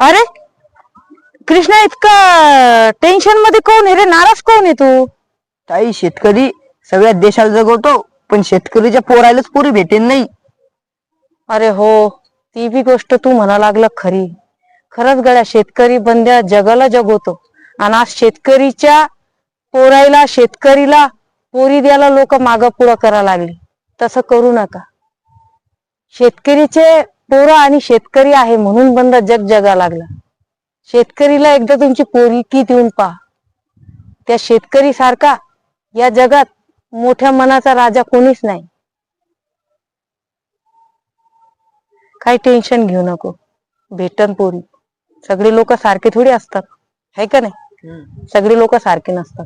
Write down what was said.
अरे कृष्णा इतका टेन्शनमध्ये कोण आहे रे? नाराज कोण आहे तू? ताई शेतकरी सगळ्या देशाला जगवतो पण शेतकरीच्या पोरायलाच पुरी भेटेल नाही. अरे हो ती बी गोष्ट तू म्हणा लागला खरी. खरंच गड्या शेतकरी बंद्या जगाला जगवतो. आणि आज शेतकरीच्या पोरायला शेतकरीला पोरी द्यायला लोक माग पुढं करा लागली. तसं करू नका. शेतकरीचे पोरं आणि शेतकरी आहे म्हणून बंद जग जगा लागला. शेतकरीला एकदा तुमची पोरकी देऊन पहा. त्या शेतकरी सारखा या जगात मोठ्या मनाचा राजा कोणीच नाही. काही टेन्शन घेऊ नको. भेटन पोरी. सगळे लोक सारखे थोडी असतात. है का नाही? सगळे लोक सारखे नसतात.